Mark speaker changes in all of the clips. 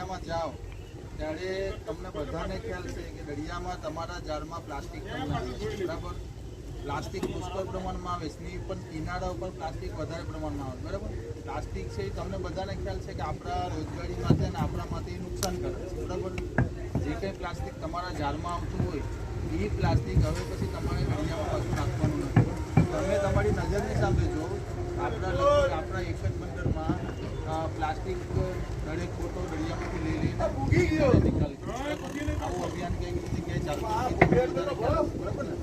Speaker 1: દરિયામાં જાઓ, ત્યારે તમને બધાને ખ્યાલ છે કે દરિયામાં તમારા ઝાડમાં પ્લાસ્ટિક પણ બરાબર? પ્લાસ્ટિક પુષ્કળ પ્રમાણમાં આવે સ્ની પણ કિનારા ઉપર પ્લાસ્ટિક વધારે પ્રમાણમાં આવે બરાબર? પ્લાસ્ટિક છે એ તમને બધાને ખ્યાલ છે કે આપણા રોજગારી માટે અને આપણા માટે નુકસાન કરે છે, બરાબર? જે કંઈ પ્લાસ્ટિક તમારા ઝાડમાં આવતું હોય, એ પ્લાસ્ટિક હવે પછી તમારે દરિયામાં પાછું નાખવાનું નથી. તમે તમારી નજરની સામે જો, આપણા આપણા એક જ બંદરમાં પ્લાસ્ટિક દરેક ફોટો દરિયામાંથી લઈ લઈને ભૂગી ગયો. આવું અભિયાન કઈ જગ્યાએ છે, બરાબર ને?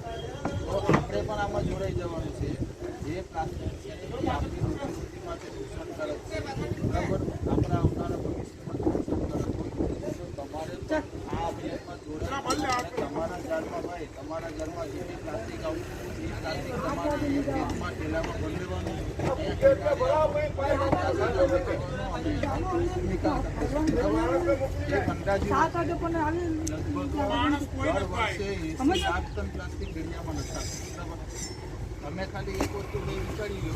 Speaker 1: તો આપણે પણ આમાં જોડાઈ જવાનું છે. જે પ્લાસ્ટિક છે એ આપણી રોજીરોટી માટે નુકસાનકારક છે. બરાબર? આપણા આવનારા ભવિષ્યમાં તમારે આ અભિયાનમાં જોડાઈ તમારા ઘરમાં ભાઈ તમારા ઘરમાં જે પ્લાસ્ટિક હોય, એ પ્લાસ્ટિક તમારે ઠેલામાં બદલવાનું ભરી લેવાનું નિકાલ કરવાનો. બરાબર? એક અંદાજિત
Speaker 2: સાત વાગે પણ આવી
Speaker 1: દર વર્ષે 80 લાખ ટન પ્લાસ્ટિક દરિયામાં નખાશે. બરાબર? તમે ખાલી એક વસ્તુ લઈ વિચારી લો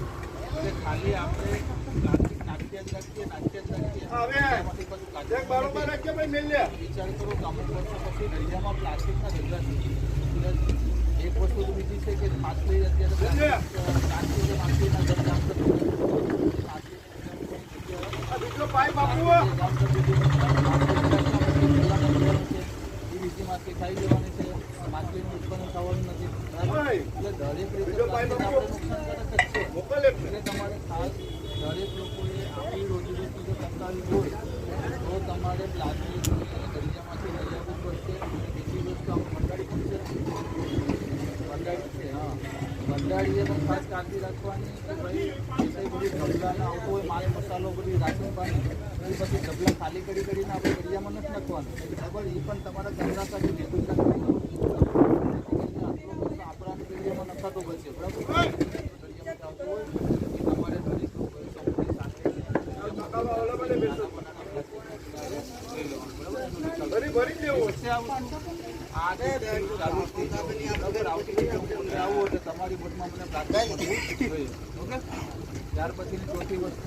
Speaker 1: ખાલી આપણે પ્લાસ્ટિક નાખ્યા જ રાખીએ નાખ્યા જ રાખીએ એમાંથી પાછું કાઢવાનું નથી. વિચાર કરો કે પછી દરિયામાં પ્લાસ્ટિકના ધંધા એક વસ્તુ બીજી છે કે અત્યારે બરાબર? ખાસ દરેક લોકોએ તમારે પ્લાસ્ટિક દરિયામાંથી લઈ આવવું પડશે અને બીજી વસ્તુ આપણે મંડાળી પણ છે મંડાળી છે હા મંડાળીએ પણ ખાસ કાળજી રાખવાની. કે ભાઈ જે બધી ઢગલાને આવતો હોય માલ મસાલો બધી રાખવું પાણી એ બધી ઢગલા ખાલી કરી કરીને આપણે દરિયામાં નથી નાખવાનું. બરાબર? એ પણ તમારા ધંધા સાથે ભેગું પૈસા આપણાને દરિયામાં નખાતો બચે બરાબર? દરિયામાં આવતું હોય તમારે તમારી બોટમાં મને ત્યાર પછીની ચોથી વસ્તુ.